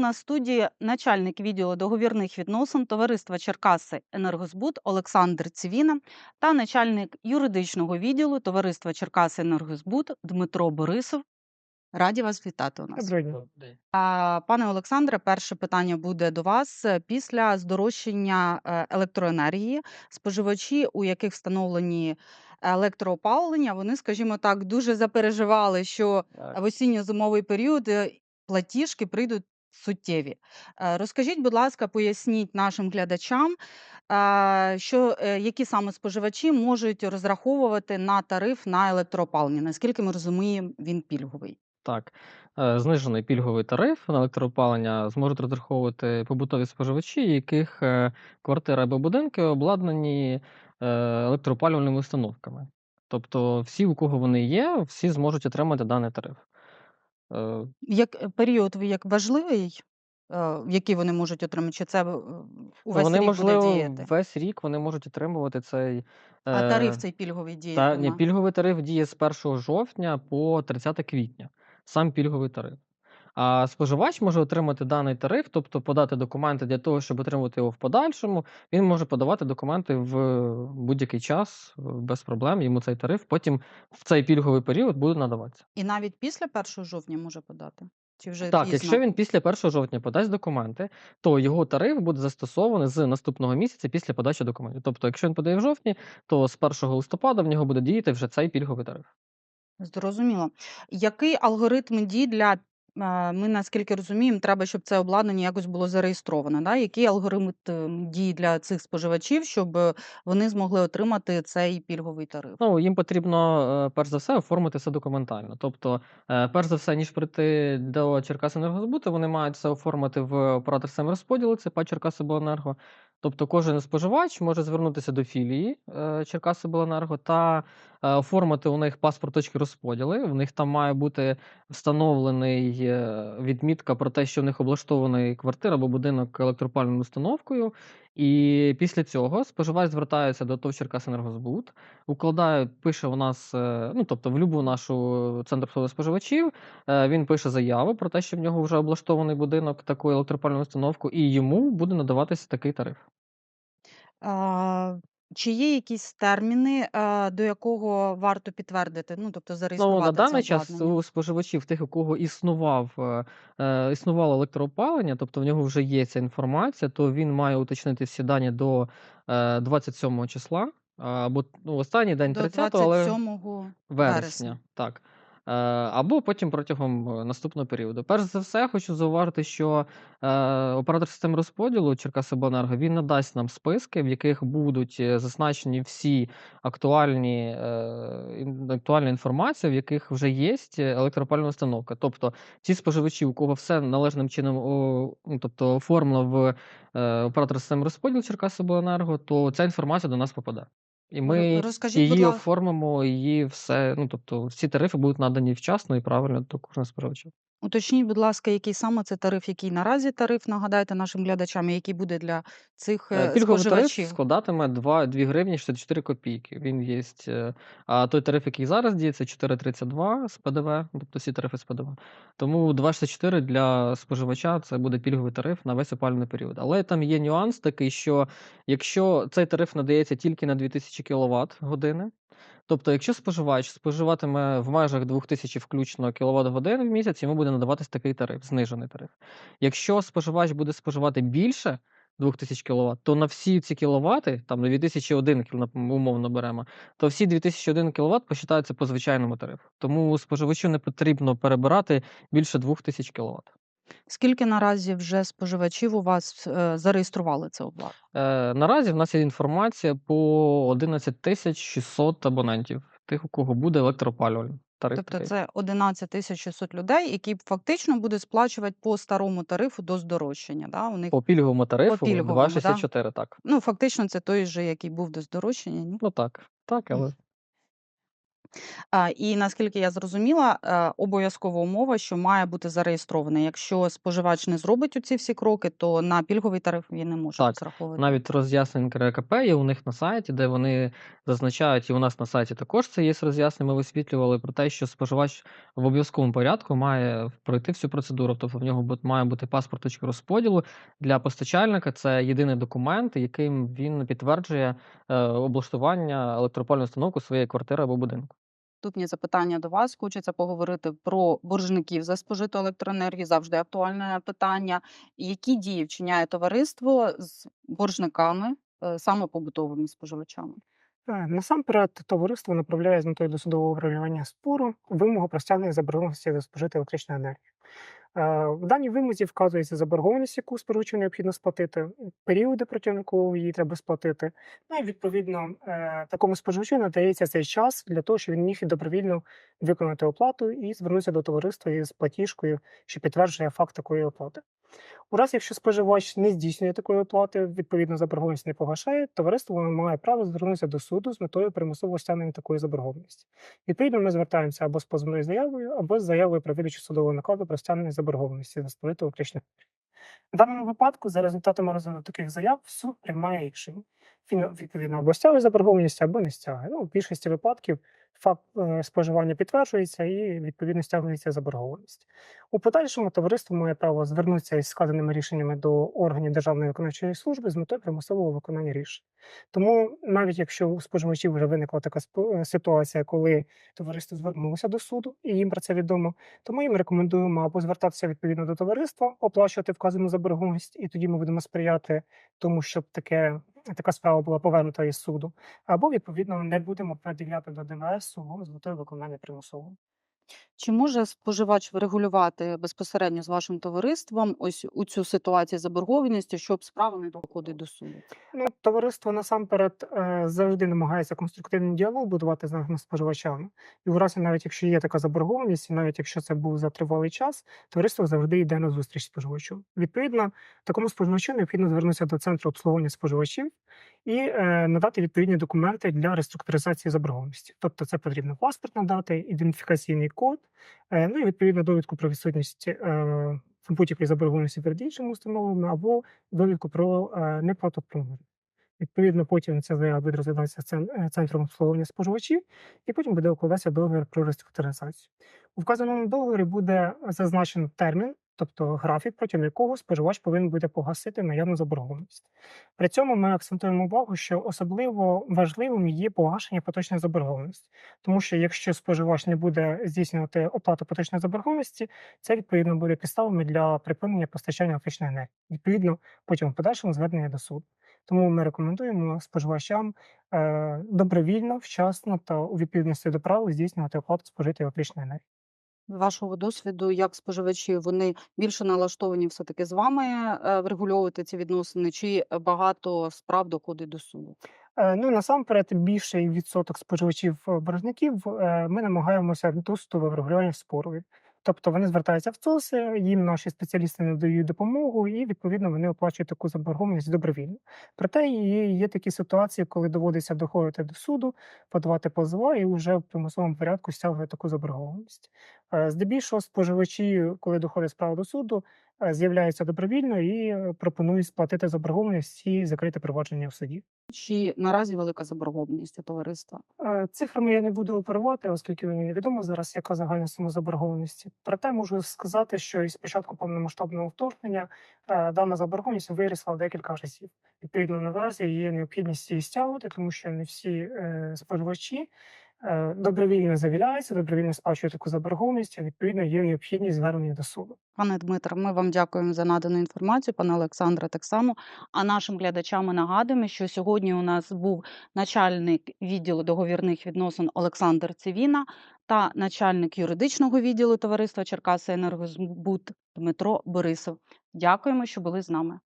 нас в студії начальник відділу договірних відносин товариства Черкаси Енергозбут Олександр Цивіна та начальник юридичного відділу товариства Черкаси Енергозбут Дмитро Борисов. Раді вас вітати у нас. Доброго дня. Пане Олександре, перше питання буде до вас. Після здорожчання е, електроенергії споживачі, у яких встановлені електроопалення, вони, скажімо так, дуже запереживали, що в осінньо-зимовий період е, платіжки прийдуть суттєві. Е, Розкажіть, будь ласка, поясніть нашим глядачам, е, що, е, які саме споживачі можуть розраховувати на тариф на електроопалення. Наскільки ми розуміємо, він пільговий. Так, знижений пільговий тариф на електроопалення зможуть розраховувати побутові споживачі, яких квартири або будинки обладнані е, електроопалювальними установками. Тобто всі, у кого вони є, всі зможуть отримати даний тариф. Е, Як е, період ви- як важливий, е, який вони можуть отримати, чи це е, увесь Вони, рік можливо, буде діяти? весь рік вони можуть отримувати цей А тариф е, цей пільговий та, ні, пільговий тариф діє з 1 жовтня по 30 квітня. Сам пільговий тариф. А споживач може отримати даний тариф, тобто подати документи для того, щоб отримати його в подальшому. Він може подавати документи в будь-який час без проблем. Йому цей тариф потім в цей пільговий період буде надаватися. І навіть після 1 жовтня може подати? Чи вже Так, якщо він після 1 жовтня подасть документи, то його тариф буде застосований з наступного місяця після подачі документів. Тобто, якщо він подає в жовтні, то з 1 листопада в нього буде діяти вже цей пільговий тариф. Зрозуміло. Який алгоритм дій для е, ми, наскільки розуміємо, треба, щоб це обладнання якось було зареєстровано. Да? Який алгоритм дій для цих споживачів, щоб е, вони змогли отримати цей пільговий тариф? Ну, їм потрібно, е, перш за все, оформити все документально. Тобто, е, перш за все, ніж прийти до Черкасенергозбуту, вони мають це оформити в оператор саморозподілу, це ПА Черкасобленерго. Тобто, кожен споживач може звернутися до філії е, Черкасобленерго та е, оформити у них паспорт точки розподіли. У них там має бути встановлений е, відмітка про те, що в них облаштований квартира або будинок електропальною установкою. І після цього споживач звертається до ТОВ Черкасенергозбут, укладає, пише у нас, ну тобто в любу нашу центр обслуговування споживачів, він пише заяву про те, що в нього вже облаштований будинок такою електропальною установкою, і йому буде надаватися такий тариф. А, чи є якісь терміни, е, до якого варто підтвердити, ну тобто Ну, на зареєструвати це даний час обладнання? у споживачів, тих, у кого існував, е, е, існувало електроопалення, тобто в нього вже є ця інформація, то він має уточнити всі дані до е, 27 числа, а, або ну, останній день До 30, але 27 вересня. вересня. Так. Е, або потім протягом е, наступного періоду. Перш за все, хочу зауважити, що е, оператор системи розподілу Черкасобленерго він надасть нам списки, в яких будуть зазначені всі актуальні, актуальна інформація, в яких вже є електропальна установка. Тобто ті споживачі, у кого все належним чином ну, тобто оформлено в оператор системи розподілу Черкасобленерго, то ця інформація до нас попаде. І ми Розкажіть, будь її ласка. оформимо, її все, ну тобто всі тарифи будуть надані вчасно і правильно до кожного споживача. Уточніть, будь ласка, який саме це тариф, який наразі тариф, нагадайте нашим глядачам, і який буде для цих Е, е, Пільговий тариф споживачів. складатиме 2, 2 гривні 64 копійки. Він є. е, А той тариф, який зараз діє, це 4,32 з ПДВ, тобто всі тарифи з ПДВ. Тому 2,64 для споживача це буде пільговий тариф на весь опалювальний період. Але там є нюанс такий, що якщо цей тариф надається тільки на 2000 кВт години, Тобто, якщо споживач споживатиме в межах 2000 включно кВт годин в місяць, йому буде надаватись такий тариф, знижений тариф. Якщо споживач буде споживати більше 2000 кВт, то на всі ці кіловати, там на 2001 кіл- умовно беремо, то всі 2001 кВт посчитаються по звичайному тарифу. Тому споживачу не потрібно перебирати більше 2000 кВт. Скільки наразі вже споживачів у вас е, зареєстрували це обладнання? Е, наразі в нас є інформація по 11 тисяч 600 абонентів, тих, у кого буде електроопалювальний тариф Тобто такий. це 11 тисяч 600 людей, які фактично будуть сплачувати по старому тарифу до здорожчання. Да? У них По пільговому тарифу пільговому, да? 2,64, так. ну фактично це той же, який був до здорожчання. Ні? Ну так, так, але А, і наскільки я зрозуміла, е, обов'язкова умова, що має бути зареєстрований. Якщо споживач не зробить оці всі кроки, то на пільговий тариф він не може Так, розраховувати. навіть роз'яснень НКРЕКП є у них на сайті, де вони зазначають, і у нас на сайті також це є роз'яснення, ми висвітлювали про те, що споживач в обов'язковому порядку має пройти всю процедуру. Тобто в нього має бути паспорт точки розподілу. Для постачальника це єдиний документ, яким він підтверджує, е, облаштування електропальної установки своєї квартири або будинку. Наступні запитання до вас. Хочеться поговорити про боржників за спожиту електроенергію. Завжди актуальне питання. Які дії вчиняє товариство з боржниками, е, саме побутовими споживачами? Е, Насамперед, товариство направляє з метою досудового управління спору вимогу про стягнення заборгованості за спожиту електричну енергію. Е, В даній вимозі вказується заборгованість, яку споживачу необхідно сплатити, періоди, протягом якого її треба сплатити. Ну і відповідно е, такому споживачу надається цей час для того, щоб він міг і добровільно виконати оплату і звернутися до товариства із платіжкою, що підтверджує факт такої оплати. У разі, якщо споживач не здійснює такої оплати, відповідно заборгованість не погашає, товариство має право звернутися до суду з метою примусового стягнення такої заборгованості. Відповідно, ми звертаємося або з позовною заявою, або з заявою про видачу судового накладу про стягнення заборгованості за спожиту електричну в даному випадку, за результатами розгляду таких заяв, суд приймає рішення. Відповідно або стягує заборгованість, або не стягує. Ну, в більшості випадків факт е, споживання підтверджується і відповідно стягується заборгованість. У подальшому товариство має право звернутися із сказаними рішеннями до органів Державної виконавчої служби з метою примусового виконання рішень. Тому навіть якщо у споживачів вже виникла така е, ситуація, коли товариство звернулося до суду, і їм про це відомо, то ми їм рекомендуємо або звертатися відповідно до товариства, оплачувати вказану заборгованість, і тоді ми будемо сприяти тому, щоб таке, така справа була повернута із суду, або відповідно не будемо пред'являти до ДВС з метою виконання примусового. Чи може споживач врегулювати безпосередньо з вашим товариством ось у цю ситуацію з заборгованістю, щоб справа не доходить до суду? Ну, товариство насамперед е, завжди намагається конструктивний діалог будувати з нашими споживачами. І в разі, навіть якщо є така заборгованість, і навіть якщо це був за тривалий час, товариство завжди йде на зустріч споживачу. Відповідно, такому споживачу необхідно звернутися до центру обслуговування споживачів і е, надати відповідні документи для реструктуризації заборгованості. Тобто, це потрібно паспорт надати, ідентифікаційний код, е, ну і відповідно довідку про відсутність е, будь-якої заборгованості перед іншими установами або довідку про е, неплату пломбу. Відповідно, потім ця заява буде розглядатися е, центром обслуговування споживачів, і потім буде укладатися договір про реструктуризацію. У вказаному договорі буде зазначено термін, тобто графік, протягом якого споживач повинен буде погасити наявну заборгованість. При цьому ми акцентуємо увагу, що особливо важливим є погашення поточної заборгованості, тому що якщо споживач не буде здійснювати оплату поточної заборгованості, це відповідно буде підставами для припинення постачання електричної енергії. Відповідно, потім подальшому звернення до суду. Тому ми рекомендуємо споживачам е, добровільно, вчасно та у відповідності до правил здійснювати оплату спожитої електричної енергії. Вашого досвіду, як споживачі, вони більше налаштовані все-таки з вами е, врегульовувати ці відносини, чи багато справ доходить до суду? Е, Ну насамперед, більший відсоток споживачів е, боржників ми намагаємося до в врегулювання спору. Тобто вони звертаються в ЦОСи, їм наші спеціалісти надають допомогу, і відповідно вони оплачують таку заборгованість добровільно. Проте є, такі ситуації, коли доводиться доходити до суду, подавати позова і вже в примусовому порядку стягує таку заборгованість. Е, Здебільшого споживачі, коли доходить справа до суду, з'являються добровільно і е, пропонують сплатити заборгованість і закрити провадження в суді. Чи наразі велика заборгованість товариства? Е, Цифрами я не буду оперувати, оскільки мені невідомо зараз, яка загальна сума заборгованості. Проте можу сказати, що із початку повномасштабного вторгнення е, дана заборгованість вирісла в декілька разів. Відповідно, наразі є необхідність її стягувати, тому що не всі е, споживачі е, добровільно завіряються, добровільно сплачують таку заборгованість, а відповідно є необхідність звернення до суду. Пане Дмитре, ми вам дякуємо за надану інформацію, пане Олександре, так само. А нашим глядачам ми нагадуємо, що сьогодні у нас був начальник відділу договірних відносин Олександр Цивіна та начальник юридичного відділу товариства Черкаси Енергозбут Дмитро Борисов. Дякуємо, що були з нами.